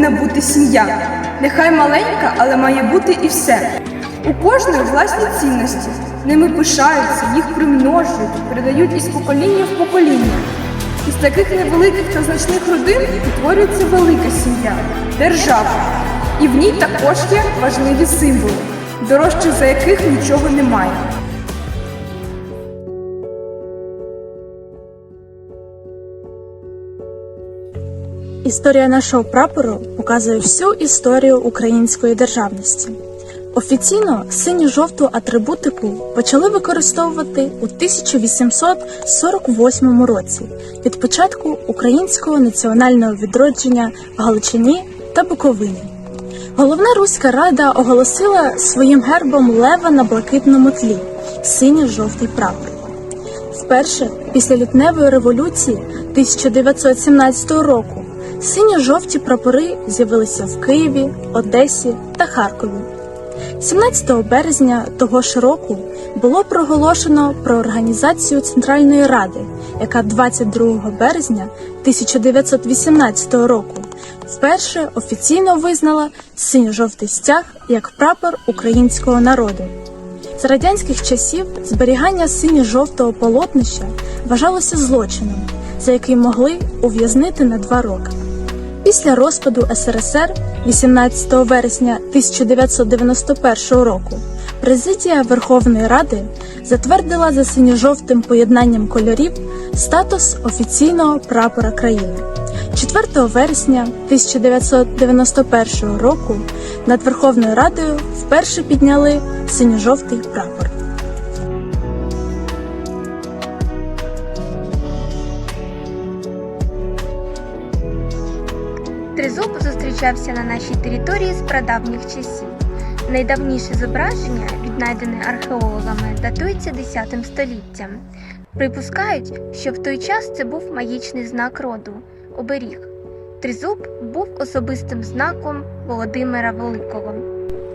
повинна бути сім'я. Нехай маленька, але має бути і все. У кожної власні цінності. Ними пишаються, їх примножують, передають із покоління в покоління. Із таких невеликих та значних родин утворюється велика сім'я держава. І в ній також є важливі символи, дорожчих за яких нічого немає. Історія нашого прапору показує всю історію української державності. Офіційно синьо-жовту атрибутику почали використовувати у 1848 році від початку українського національного відродження в Галичині та Буковині. Головна руська рада оголосила своїм гербом лева на блакитному тлі синьо-жовтий прапор. Вперше після лютневої революції 1917 року синьо-жовті прапори з'явилися в Києві, Одесі та Харкові. 17 березня того ж року було проголошено про організацію Центральної Ради, яка 22 березня 1918 року вперше офіційно визнала синьо-жовтий стяг як прапор українського народу. З радянських часів зберігання синьо-жовтого полотнища вважалося злочином, за який могли ув'язнити на два роки. Після розпаду СРСР 18 вересня 1991 року президія Верховної Ради затвердила за синьо-жовтим поєднанням кольорів статус офіційного прапора країни. 4 вересня 1991 року над Верховною Радою вперше підняли синьо-жовтий прапор. Тризуб зустрічався на нашій території з прадавніх часів. Найдавніше зображення, віднайдене археологами, датується X століттям. Припускають, що в той час це був магічний знак роду оберіг. Тризуб був особистим знаком Володимира Великого.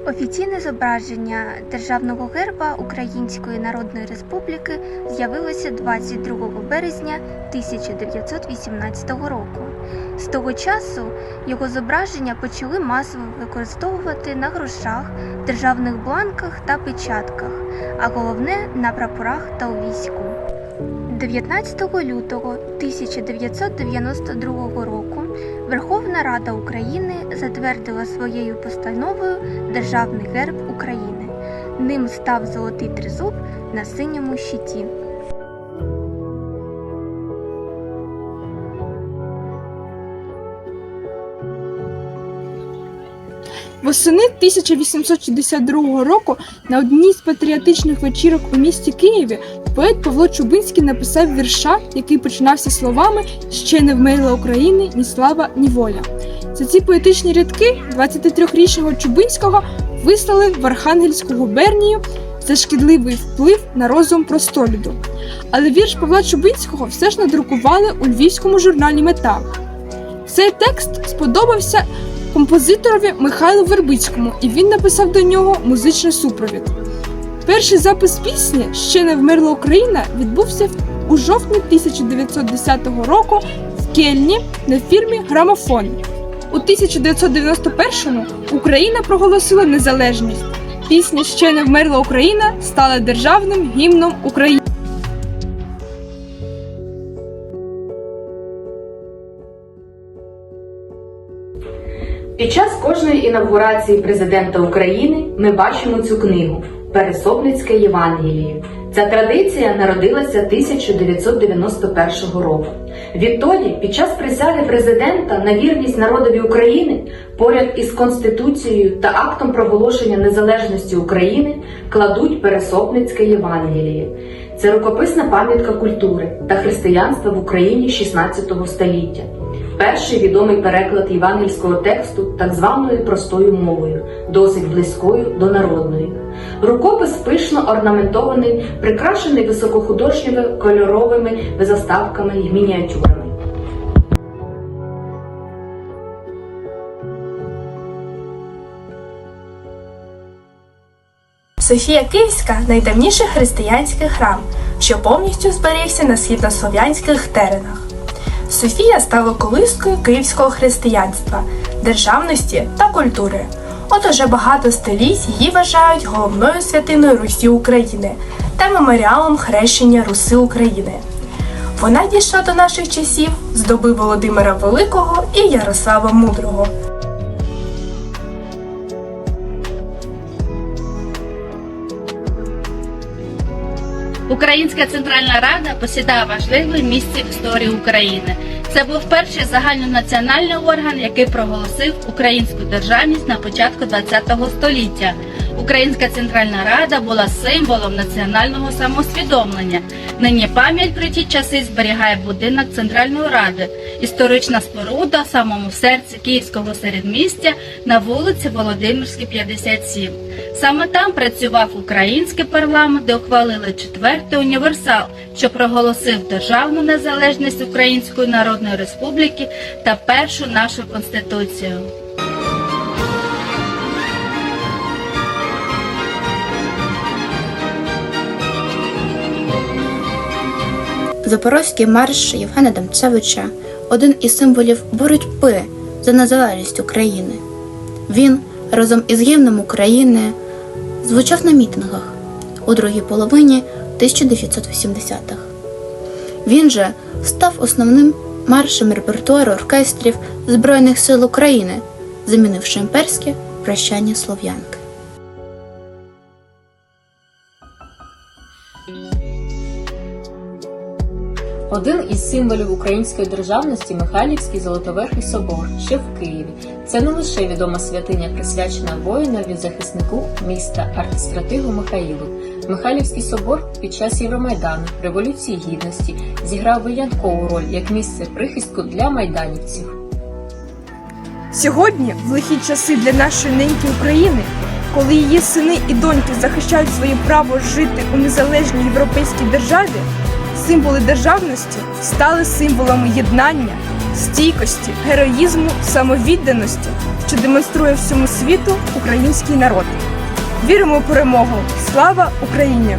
Офіційне зображення державного герба Української Народної Республіки з'явилося 22 березня 1918 року. З того часу його зображення почали масово використовувати на грошах, державних бланках та печатках, а головне на прапорах та у війську. 19 лютого 1992 року Верховна Рада України затвердила своєю постановою Державний герб України. Ним став золотий тризуб на синьому щиті. Восени 1862 року на одній з патріотичних вечірок у місті Києві поет Павло Чубинський написав вірша, який починався словами Ще не вмерла України ні слава, ні воля. За ці поетичні рядки 23-річного Чубинського вислали в Архангельську губернію за шкідливий вплив на розум простолюду. Але вірш Павла Чубинського все ж надрукували у львівському журналі Мета. Цей текст сподобався композиторові Михайлу Вербицькому, і він написав до нього музичний супровід. Перший запис пісні Ще не вмерла Україна відбувся у жовтні 1910 року в Кельні на фірмі Грамофон. У 1991-му Україна проголосила незалежність. Пісня Ще не вмерла Україна стала державним гімном України. Під час кожної інавгурації президента України ми бачимо цю книгу Пересопницьке Євангеліє. Ця традиція народилася 1991 року. Відтоді, під час присяги президента на вірність народові України, поряд із Конституцією та актом проголошення незалежності України кладуть Пересопницьке Євангеліє. Це рукописна пам'ятка культури та християнства в Україні 16 століття. Перший відомий переклад євангельського тексту так званою простою мовою, досить близькою до народної. Рукопис пишно орнаментований, прикрашений високохудожніми кольоровими заставками і мініатюрами. Софія Київська найдавніший християнський храм, що повністю зберігся на східнослов'янських теренах. Софія стала колискою київського християнства. державності та культури. От уже багато століть її вважають головною святиною Русі України та меморіалом хрещення Руси України. Вона дійшла до наших часів з доби Володимира Великого і Ярослава Мудрого. Українська Центральна Рада посідає важливе місце в історії України. Це був перший загальнонаціональний орган, який проголосив українську державність на початку ХХ століття. Українська Центральна Рада була символом національного самосвідомлення. Нині пам'ять про ті часи зберігає будинок Центральної Ради, історична споруда в самому серці Київського середмістя на вулиці Володимирській, 57. Саме там працював український парламент, де ухвалили четвертий універсал, що проголосив державну незалежність Української Народної Республіки та першу нашу конституцію. Запорозький марш Євгена Демцевича один із символів боротьби за незалежність України. Він разом із гімном України звучав на мітингах у другій половині 1980-х. Він же став основним маршем репертуару оркестрів Збройних сил України, замінивши імперське прощання слов'янки. Один із символів української державності Михайлівський Золотоверхий собор, що в Києві. Це не лише відома святиня, присвячена воїнові захиснику міста архістратигу Михаїлу. Михайлівський собор під час Євромайдану, Революції Гідності зіграв виняткову роль як місце прихистку для майданівців. Сьогодні, в лихі часи для нашої неньки України, коли її сини і доньки захищають своє право жити у незалежній європейській державі, символи державності стали символами єднання, стійкості, героїзму, самовідданості, що демонструє всьому світу український народ. Віримо в перемогу! Слава Україні!